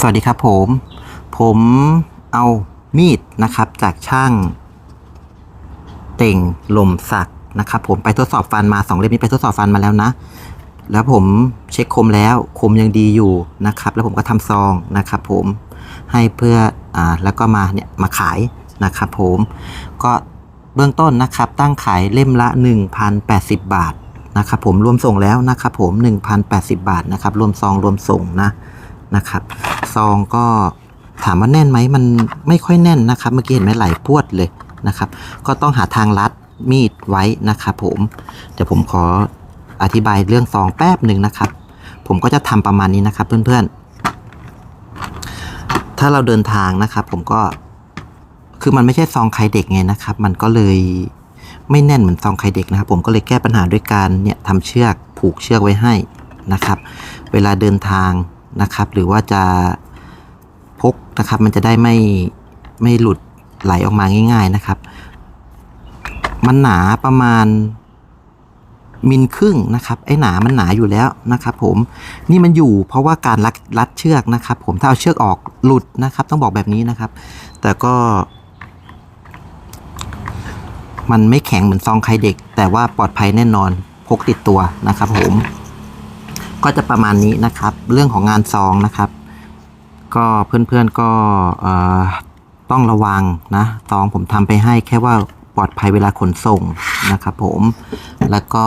สวัสดีครับผม ผมเอามีดนะครับจากช่าง เต่งลมสักนะครับ ผมไปทดสอบฟันมาสองเล่มนี้ไปทดสอบฟันมาแล้วนะ แล้วผมเช็คคมแล้วคมยังดีอยู่นะครับ แล้วผมก็ทำซองนะครับ ผมให้เพื่ออ่าแล้วก็มาเนี่ยมาขายนะครับ ผมก็เบื้องต้นนะครับ ตั้งขายเล่มละ 1,080 บาทนะครับ ผมรวมส่งแล้วนะครับ ผม1,080 บาทนะครับ รวมซองรวมส่งนะนะครับ ซองก็ถามว่าแน่นไหมมันไม่ค่อยแน่นนะครับ เมื่อกี้เห็นไหมไหลพรวดเลยนะครับ ก็ต้องหาทางลัดมีดไว้นะครับผม เดี๋ยวผมขออธิบายเรื่องซองแป๊บหนึ่งนะครับ ผมก็จะทำประมาณนี้นะครับ เพื่อนๆ ถ้าเราเดินทางนะครับ ผมก็คือมันไม่ใช่ซองใครเด็กไงนะครับ มันก็เลยไม่แน่นเหมือนซองใครเด็กนะครับ ผมก็เลยแก้ปัญหาด้วยการเนี่ยทำเชือกผูกเชือกไว้ให้นะครับ เวลาเดินทาง นะครับ หรือว่าจะพกนะครับ มันจะได้ไม่ไม่หลุดไหลออกมาง่าย ๆนะครับ มันหนาประมาณมิลครึ่งนะครับ ไอ้หนามันหนาอยู่แล้วนะครับ ผมนี่มันอยู่เพราะว่าการรัดรัดเชือกนะครับ ผมถ้าเอาเชือกออกหลุดนะครับ ต้องบอกแบบนี้นะครับ แต่ก็ มันไม่แข็งเหมือนซองไข่เด็ก แต่ว่าปลอดภัยแน่นอนพกติดตัวนะครับ ผม ก็จะประมาณนี้นะครับ เรื่องของงานซองนะครับ ก็เพื่อนๆก็ต้องระวังนะซองผมทำไปให้แค่ว่าปลอดภัยเวลาขนส่งนะครับผมแล้วก็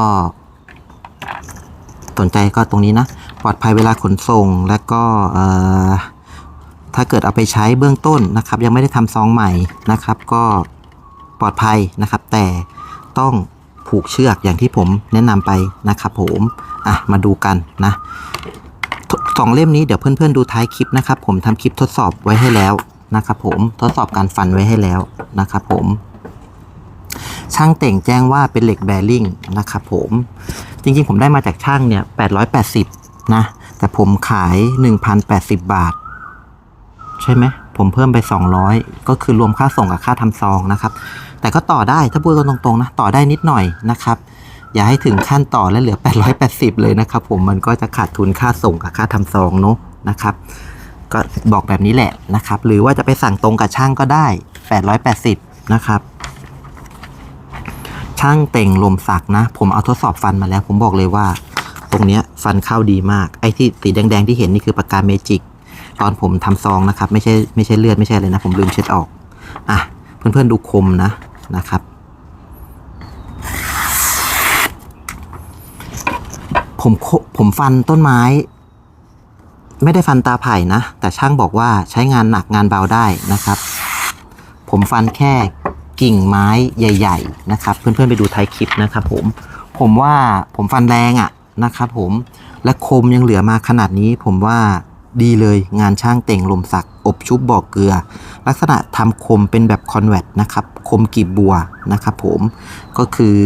สนใจก็ตรงนี้นะ ปลอดภัยเวลาขนส่ง แล้วก็ถ้าเกิดเอาไปใช้เบื้องต้นนะครับ ยังไม่ได้ทำซองใหม่นะครับ ก็ปลอดภัยนะครับ แต่ต้องผูกเชือกอย่างที่ผมแนะนำไปนะครับผม อะมาดูกันนะสองเล่มนี้เดี๋ยวเพื่อนๆดูท้ายคลิปนะครับ ผมทำคลิปทดสอบไว้ให้แล้วนะครับผมทดสอบการฟันไว้ให้แล้วนะครับผมช่างเต่งแจ้งว่าเป็นเหล็กแบริ่งนะครับผมจริงๆ ผมได้มาจากช่างเนี่ย 880 นะ แต่ผมขาย 1,080 บาท ใช่ไหม ผมเพิ่มไป 200 ก็คือรวมค่าส่งกับค่าทำซองนะครับ แต่ก็ต่อได้ถ้าพูดกันตรงๆนะ ต่อได้นิดหน่อยนะครับ อย่าให้ถึงขั้นต่อแล้วเหลือ 880 เลยนะครับผมมันก็จะขาดทุนค่าส่งกับค่าทำซองเนอะนะครับ ก็บอกแบบนี้แหละนะครับ หรือว่าจะไปสั่งตรงกับช่างก็ได้ 880 นะครับ ช่างเต่งลมสักนะ ผมเอาทดสอบฟันมาแล้ว ผมบอกเลยว่า ตรงเนี้ยฟันเข้าดีมากไอ้ที่สีแดงๆที่เห็นนี่คือปากกาเมจิกตอนผมทำซองนะครับ ไม่ใช่ไม่ใช่เลือดไม่ใช่เลยนะ ผมลืมเช็ดออกอะเพื่อนๆดูคมนะนะครับ ผมผมฟันต้นไม้ ไม่ได้ฟันตาไผ่นะ แต่ช่างบอกว่าใช้งานหนักงานเบาได้นะครับ ผมฟันแค่กิ่งไม้ใหญ่ ๆ นะครับ เพื่อนๆไปดูท้ายคลิปนะครับผมผมว่าผมฟันแรงอะ่ะนะครับผมและคมยังเหลือมาขนาดนี้ ผมว่าดีเลยงานช่างเต่งลมสัก อบชุบบอกเกลือ ลักษณะทำคมเป็นแบบคอนแวตนะครับคมกีบบัวนะครับผมก็คือ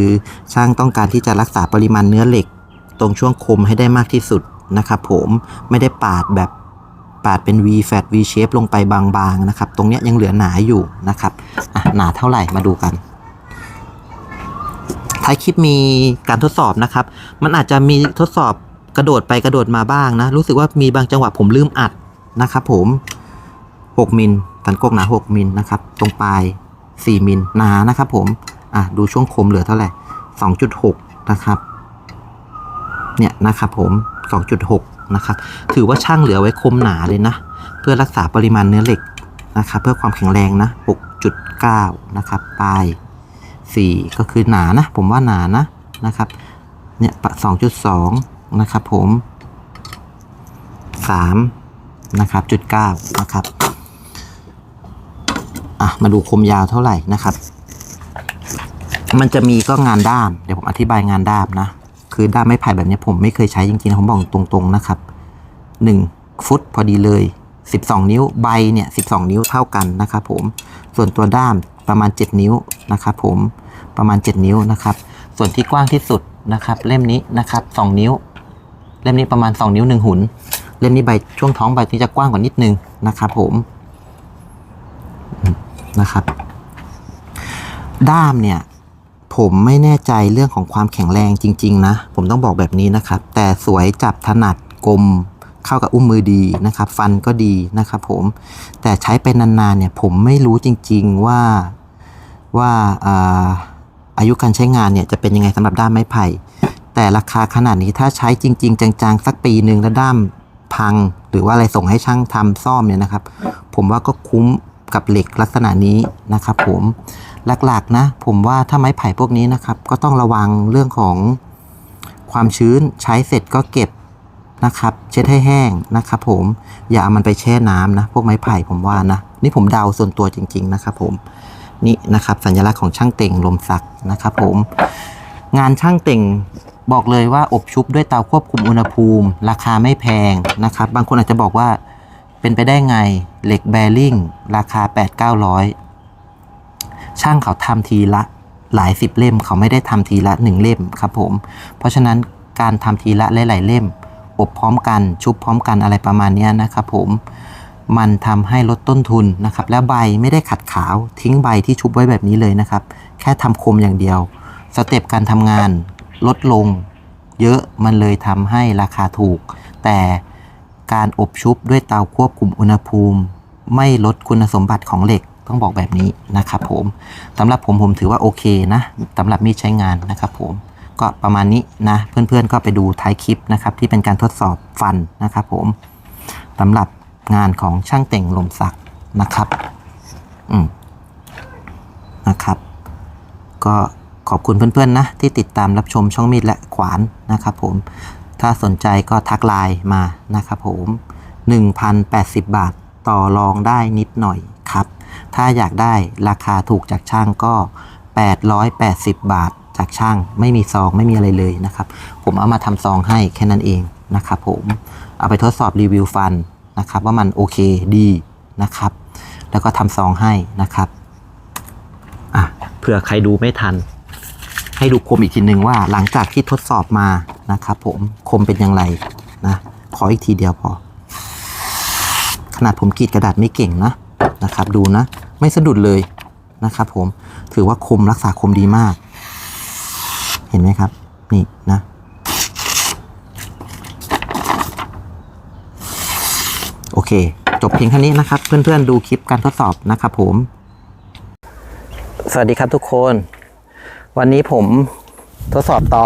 ช่างต้องการที่จะรักษาปริมาณเนื้อเหล็ก ตรงช่วงคมให้ได้มากที่สุดนะครับผมไม่ได้ปาดแบบปาดเป็น V fat V shape ลงไปบางๆนะครับ ตรงเนี้ยยังเหลือหนาอยู่นะครับหนาเท่าไหร่มาดูกัน ท้ายคลิปมีการทดสอบนะครับ มันอาจจะมีทดสอบกระโดดไปกระโดดมาบ้างนะ รู้สึกว่ามีบางจังหวะผมลืมอัดนะครับผม 6 มิลสันกกหนา 6 มิลนะครับ ตรงปลาย 4 มิลหนานะครับผม อะดูช่วงคมเหลือเท่าไหร่ 2.6 นะครับ เนี่ยนะครับผม 2.6 นะครับ ถือว่าช่างเหลือไว้คมหนาเลยนะ เพื่อรักษาปริมาณเนื้อเหล็กนะครับ เพื่อความแข็งแรงนะ 6.9 นะครับปลาย 4 ก็คือหนานะ ผมว่าหนานะนะครับ เนี่ย2.2 นะครับผม 3 นะครับจุด9นะครับ อะ มาดูคมยาวเท่าไหร่นะครับมันจะมีก็งานด้าม เดี๋ยวผมอธิบายงานด้ามนะ คือด้ามไม้ไผ่แบบนี้ผมไม่เคยใช้จริงๆผมบอกตรงๆนะครับ 1 ฟุตพอดีเลย 12 นิ้วใบเนี่ย12 นิ้วเท่ากันนะครับผมส่วนตัวด้ามประมาณ 7 นิ้วนะครับผมประมาณ 7 นิ้วนะครับ ส่วนที่กว้างที่สุดนะครับ เล่มนี้นะครับ 2 นิ้ว เล่มนี้ประมาณ 2 นิ้ว 1 หุนเล่มนี้ใบช่วงท้องใบนี้จะกว้างกว่านิดนึงนะครับผมนะครับ ด้ามเนี่ย ผมไม่แน่ใจเรื่องของความแข็งแรงจริง ๆ นะ ผมต้องบอกแบบนี้นะครับ แต่สวยจับถนัดกลมเข้ากับอุ้มมือดีนะครับ ฟันก็ดีนะครับผมแต่ใช้ไปนานๆเนี่ยผมไม่รู้จริง ๆว่าว่าอาอายุการใช้งานเนี่ยจะเป็นยังไงสำหรับด้ามไม้ไผ่ แต่ราคาขนาดนี้ถ้าใช้จริง ๆ จังๆ สักปีหนึ่งแล้วด้ามพัง หรือว่าอะไรส่งให้ช่างทำซ่อมเนี่ยนะครับ ผมว่าก็คุ้มกับเหล็กลักษณะนี้นะครับผม หลักๆนะ ผมว่าถ้าไม้ไผ่พวกนี้นะครับ ก็ต้องระวังเรื่องของความชื้นใช้เสร็จก็เก็บนะครับ เช็ดให้แห้งนะครับผมอย่าเอามันไปแช่น้ำนะ พวกไม้ไผ่ผมว่านะ นี่ผมเดาส่วนตัวจริง ๆ นะครับผมนี่นะครับสัญลักษณ์ของช่างเต่งลมสักนะครับผม งานช่างเต่งบอกเลยว่าอบชุบด้วยเตาควบคุมอุณหภูมิ ราคาไม่แพงนะครับ บางคนอาจจะบอกว่าเป็นไปได้ไงเหล็กแบริ่งราคา 8 9 0 0 ช่างเขาทำทีละหลายสิบเล่ม เขาไม่ได้ทำทีละหนึ่งเล่มครับผม เพราะฉะนั้นการทำทีละหลายๆเล่ม อบพร้อมกันชุบพร้อมกันอะไรประมาณนี้นะครับผมมันทำให้ลดต้นทุนนะครับ แล้วใบไม่ได้ขัดขาว ทิ้งใบที่ชุบไว้แบบนี้เลยนะครับ แค่ทำคมอย่างเดียว สเต็ปการทำงานลดลง เยอะมันเลยทำให้ราคาถูก แต่การอบชุบด้วยเตาควบคุมอุณหภูมิ ไม่ลดคุณสมบัติของเหล็ก ต้องบอกแบบนี้นะครับผมสำหรับผมผมถือว่าโอเคนะสำหรับมีดใช้งานนะครับผมก็ประมาณนี้นะ เพื่อนๆก็ไปดูท้ายคลิปนะครับที่เป็นการทดสอบฟันนะครับผมสำหรับงานของช่างเต่งลมสักนะครับอืมนะครับ ก็ขอบคุณเพื่อนๆนะที่ติดตามรับชมช่องมีดและขวานนะครับผมถ้าสนใจก็ทักไลน์มานะครับผม 1,080 บาทต่อรองได้นิดหน่อยครับ ถ้าอยากได้ราคาถูกจากช่างก็ 880 บาทจากช่าง ไม่มีซองไม่มีอะไรเลยนะครับ ผมเอามาทำซองให้แค่นั้นเองนะครับผมเอาไปทดสอบรีวิวฟันนะครับว่ามันโอเคดีนะครับ แล้วก็ทำซองให้นะครับอะเผื่อใครดูไม่ทัน ให้ดูคมอีกทีหนึ่งว่าหลังจากที่ทดสอบมานะครับผมคมเป็นอย่างไรนะขออีกทีเดียวพอ ขนาดผมกรีดกระดาษไม่เก่งนะ นะครับ ดูนะ ไม่สะดุดเลยนะครับ ผมถือว่าคมรักษาคมดีมาก เห็นไหมครับ นี่นะโอเค จบเพียงแค่นี้นะครับ เพื่อนๆดูคลิปการทดสอบนะครับ ผม สวัสดีครับทุกคน วันนี้ผมทดสอบต่อ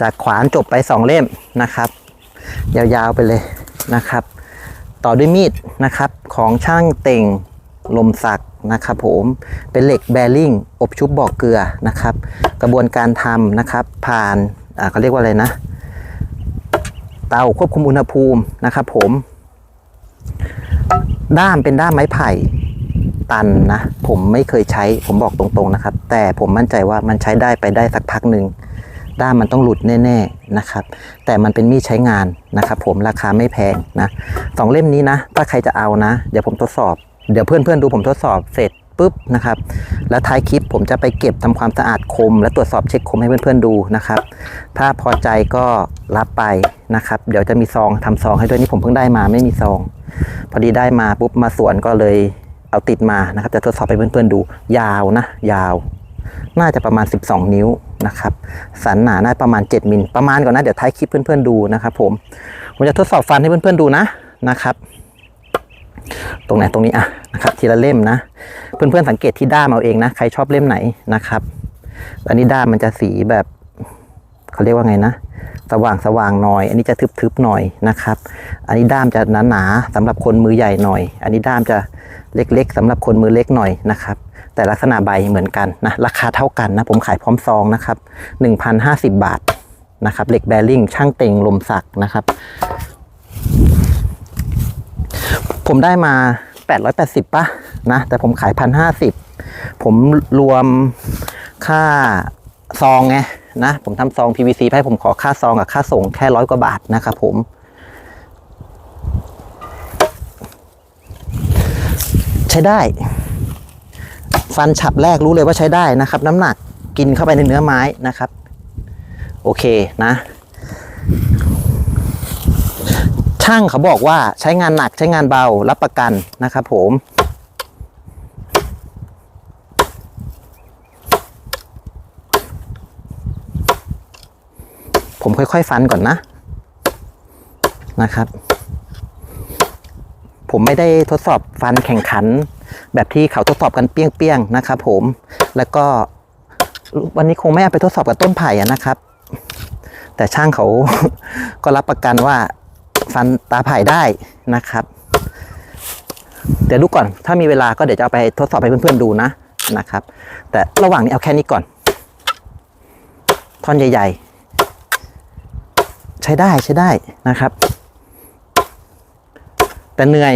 จากขวานจบไปสองเล่มนะครับ ยาวๆไปเลยนะครับ ต่อด้วยมีดนะครับของช่างเต่งลมสักนะครับผมเป็นเหล็กแบริ่งอบชุบบอกเกลือนะครับ กระบวนการทำนะครับ ผ่านอ่าเขาเรียกว่าอะไรนะ เตาควบคุมอุณหภูมินะครับผมด้ามเป็นด้ามไม้ไผ่ตันนะ ผมไม่เคยใช้ผมบอกตรงๆนะครับ แต่ผมมั่นใจว่ามันใช้ได้ไปได้สักพักหนึ่ง ด้ามันต้องหลุดแน่ๆนะครับ แต่มันเป็นมีดใช้งานนะครับ ผมราคาไม่แพงนะสองเล่มนี้นะ ถ้าใครจะเอานะ เดี๋ยวผมทดสอบ เดี๋ยวเพื่อนๆดูผมทดสอบเสร็จปุ๊บนะครับ แล้วท้ายคลิปผมจะไปเก็บทำความสะอาดคม และตรวจสอบเช็คคมให้เพื่อนๆดูนะครับ ถ้าพอใจก็รับไปนะครับ เดี๋ยวจะมีซองทำซองให้ด้วยนี่ผมเพิ่งได้มาไม่มีซอง พอดีได้มาปุ๊บมาสวนก็เลยเอาติดมานะครับ จะทดสอบให้เพื่อนๆดู ยาวนะ ยาว น่าจะประมาณ 12 นิ้วนะครับสันหนาน่าประมาณ 7มิลประมาณก่อนนะเดี๋ยวท้ายคลิปเพื่อนๆดูนะครับผมผมจะทดสอบฟันให้เพื่อนๆดูนะนะครับ ตรงไหนตรงนี้อะนะครับทีละเล่มนะ เพื่อนๆสังเกตที่ด้ามเอาเองนะ ใครชอบเล่มไหนนะครับ อันนี้ด้ามมันจะสีแบบเขาเรียกว่าไงนะ สว่างสว่างหน่อย อันนี้จะทึบๆหน่อยนะครับ อันนี้ด้ามจะหนาๆสำหรับคนมือใหญ่หน่อย อันนี้ด้ามจะเล็กๆสำหรับคนมือเล็กหน่อยนะครับ แต่ลักษณะใบเหมือนกันนะราคาเท่ากันนะผมขายพร้อมซองนะครับ1,050 บาทนะครับเหล็กแบริ่งช่างเต็งลมสักนะครับ ผมได้มา 880ป่ะนะ แต่ผมขาย 1,050 ผมรวมค่าซองไง นะผมทำซอง PVC ให้ผมขอค่าซองกับค่าส่งแค่ร้อยกว่าบาทนะครับผม ใช้ได้ ฟันฉับแรกรู้เลยว่าใช้ได้นะครับ น้ำหนักกินเข้าไปในเนื้อไม้นะครับ โอเคนะ ช่างเขาบอกว่าใช้งานหนักใช้งานเบารับประกันนะครับผม ผมค่อย ๆ ฟันก่อนนะนะครับ ผมไม่ได้ทดสอบฟันแข่งขัน แบบที่เขาทดสอบกันเปี้ยงๆนะครับ ผมแล้วก็วันนี้คงไม่เอาไปทดสอบกับต้นไผ่นะครับ แต่ช่างเขาก็รับประกันว่าฟันตาไผ่ได้นะครับ เดี๋ยวดูก่อน ถ้ามีเวลาก็เดี๋ยวจะเอาไปทดสอบให้เพื่อนๆดูนะนะครับ แต่ระหว่างนี้เอาแค่นี้ก่อน ท่อนใหญ่ ๆ ใช้ได้ใช้ได้นะครับ แต่เหนื่อย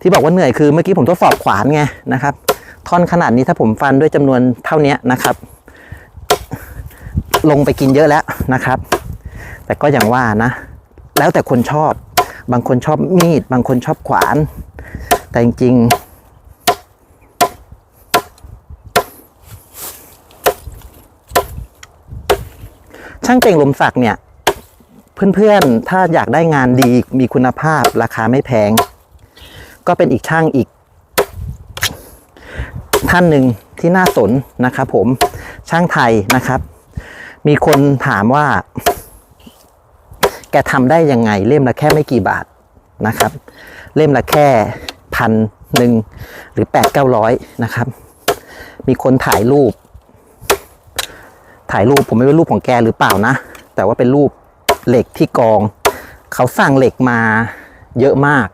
ที่บอกว่าเหนื่อยคือเมื่อกี้ผมทดสอบขวานไงนะครับ ท่อนขนาดนี้ถ้าผมฟันด้วยจำนวนเท่านี้นะครับ ลงไปกินเยอะแล้วนะครับ แต่ก็อย่างว่านะ แล้วแต่คนชอบ บางคนชอบมีด บางคนชอบขวาน แต่จริงช่างเก่งลมศักเนี่ย เพื่อนๆ ถ้าอยากได้งานดีมีคุณภาพราคาไม่แพง ก็เป็นอีกช่างอีก ท่านหนึ่งที่น่าสนนะครับผมช่างไทยนะครับ มีคนถามว่า แกทำได้ยังไง เล่มละแค่ไม่กี่บาทนะครับ เล่มละแค่พันหนึ่งหรือแปดเก้าร้อยนะครับ มีคนถ่ายรูป ถ่ายรูปผมไม่รู้รูปของแกหรือเปล่านะ แต่ว่าเป็นรูป เหล็กที่กอง เขาสั่งเหล็กมาเยอะมาก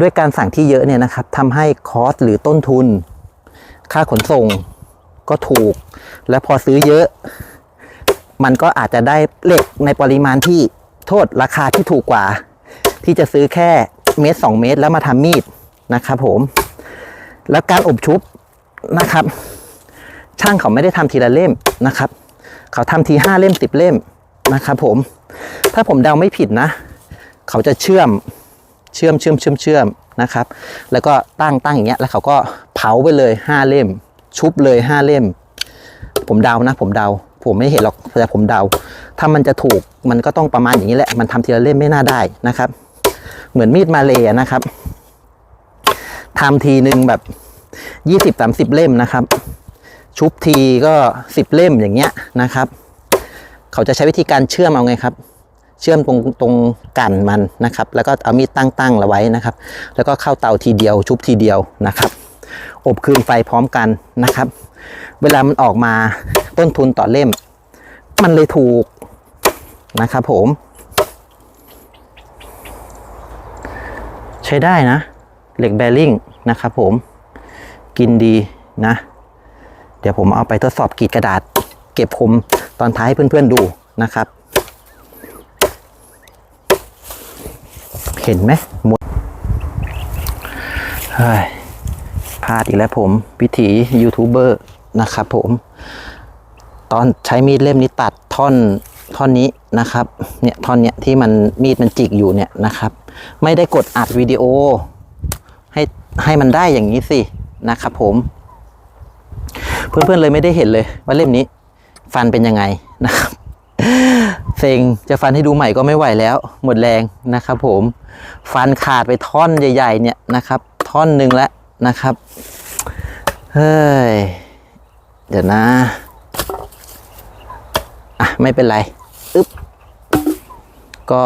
ด้วยการสั่งที่เยอะเนี่ยนะครับทำให้คอสหรือต้นทุน ค่าขนส่งก็ถูก และพอซื้อเยอะ มันก็อาจจะได้เหล็กในปริมาณที่โทษราคาที่ถูกกว่า ที่จะซื้อแค่เมตรสองเมตร แล้วมาทำมีดนะครับผม แล้วการอบชุบนะครับ ช่างเขาไม่ได้ทำทีละเล่มนะครับ เขาทำทีห้าเล่มสิบเล่มนะครับผม ถ้าผมเดาไม่ผิดนะ เขาจะเชื่อมเชื่อมเชื่อมเชื่อมเชื่อมนะครับ แล้วก็ตั้งตั้งอย่างเงี้ยแล้วเขาก็เผาไปเลยห้าเล่ม ชุบเลยห้าเล่ม ผมเดานะ ผมเดา ผมไม่เห็นหรอกแต่ผมเดา ถ้ามันจะถูกมันก็ต้องประมาณอย่างนี้แหละ มันทำทีละเล่มไม่น่าได้นะครับ เหมือนมีดมาเลยนะครับทำทีหนึ่งแบบยี่สิบสามสิบเล่มนะครับ ชุบทีก็สิบเล่มอย่างเงี้ยนะครับ เขาจะใช้วิธีการเชื่อมเอาไงครับ เชื่อมตรงตรงกันมันนะครับ แล้วก็เอามีดตั้งตั้งเอาไว้นะครับ แล้วก็เข้าเตาทีเดียวชุบทีเดียวนะครับ อบคืนไฟพร้อมกันนะครับ เวลามันออกมาต้นทุนต่อเล่ม มันเลยถูกนะครับผม ใช้ได้นะ เหล็กแบริ่งนะครับผมกินดีนะ เดี๋ยวผมเอาไปทดสอบกรีดกระดาษ เก็บคม ตอนท้ายให้เพื่อนๆดูนะครับ เห็นไหมหมดเฮ้ยพลาดอีกแล้วผมวิถียูทูบเบอร์นะครับผม ตอนใช้มีดเล่มนี้ตัดท่อนท่อนนี้นะครับเนี่ยท่อนเนี้ยที่มันมีดมันจิกอยู่เนี่ยนะครับ ไม่ได้กดอัดวิดีโอ ให้ให้มันได้อย่างนี้สินะครับผม เพื่อนๆเลยไม่ได้เห็นเลยว่าเล่มนี้ ฟันเป็นยังไงนะครับเซ็งจะฟันให้ดูใหม่ก็ไม่ไหวแล้ว หมดแรงนะครับ ผมฟันขาดไปท่อนใหญ่ ๆ เนี่ยนะครับ ท่อนหนึ่งแล้วนะครับเฮ้ยเดี๋ยวนะอะไม่เป็นไรอึ๊บก็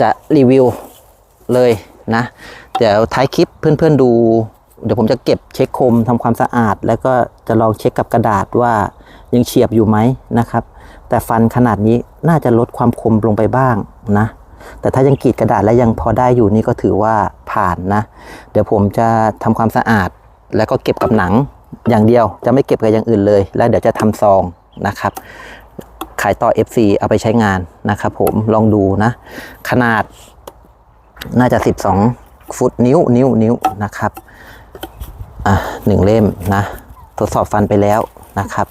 จะรีวิวเลยนะ เดี๋ยวท้ายคลิปเพื่อนๆดู เดี๋ยวผมจะเก็บเช็คคมทำความสะอาด แล้วก็จะลองเช็คกับกระดาษว่ายังเฉียบอยู่ไหมนะครับ แต่ฟันขนาดนี้น่าจะลดความคมลงไปบ้างนะ แต่ถ้ายังกรีดกระดาษแล้วยังพอได้อยู่นี่ก็ถือว่าผ่านนะ เดี๋ยวผมจะทำความสะอาด แล้วก็เก็บกับหนังอย่างเดียวจะไม่เก็บกับอย่างอื่นเลย แล้วเดี๋ยวจะทำซองนะครับ ขายต่อ FC เอาไปใช้งานนะครับผมลองดูนะ ขนาดน่าจะ 12 ฟุตนิ้วนิ้วนิ้วนะครับ อะหนึ่งเล่มนะ ทดสอบฟันไปแล้วนะครับ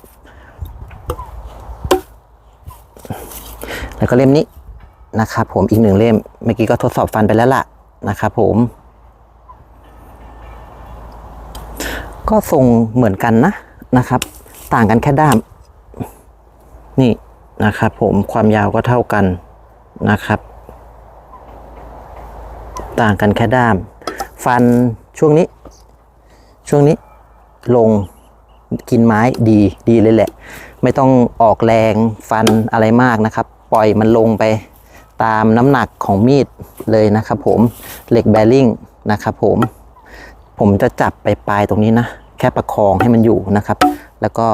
แล้วก็เล่มนี้นะครับผมอีกหนึ่งเล่ม เมื่อกี้ก็ทดสอบฟันไปแล้วล่ะนะครับผม ก็ทรงเหมือนกันนะนะครับ ต่างกันแค่ด้าม นี่นะครับผมความยาวก็เท่ากันนะครับ ต่างกันแค่ด้าม ฟันช่วงนี้ ช่วงนี้ลงกินไม้ดีดีเลยแหละ ไม่ต้องออกแรงฟันอะไรมากนะครับ ปล่อยมันลงไปตามน้ำหนักของมีดเลยนะครับผมเหล็กแบริ่งนะครับผมผมจะจับไปปลายตรงนี้นะ แค่ประคองให้มันอยู่นะครับ แล้วก็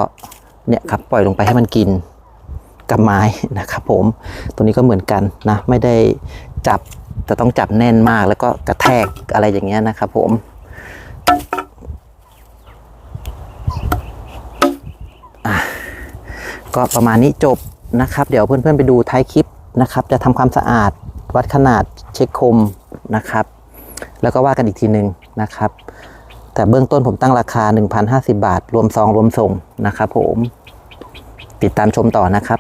เนี่ยครับปล่อยลงไปให้มันกินกับไม้นะครับผมตัวนี้ก็เหมือนกันนะ ไม่ได้จับจะต้องจับแน่นมากแล้วก็กระแทกอะไรอย่างเงี้ยนะครับผม ก็ประมาณนี้จบนะครับ เดี๋ยวเพื่อนๆไปดูท้ายคลิปนะครับ จะทำความสะอาดวัดขนาดเช็คคมนะครับ แล้วก็ว่ากันอีกทีหนึ่งนะครับ แต่เบื้องต้นผมตั้งราคา 1,050 บาท รวมซองรวมส่งนะครับผมติดตามชมต่อนะครับ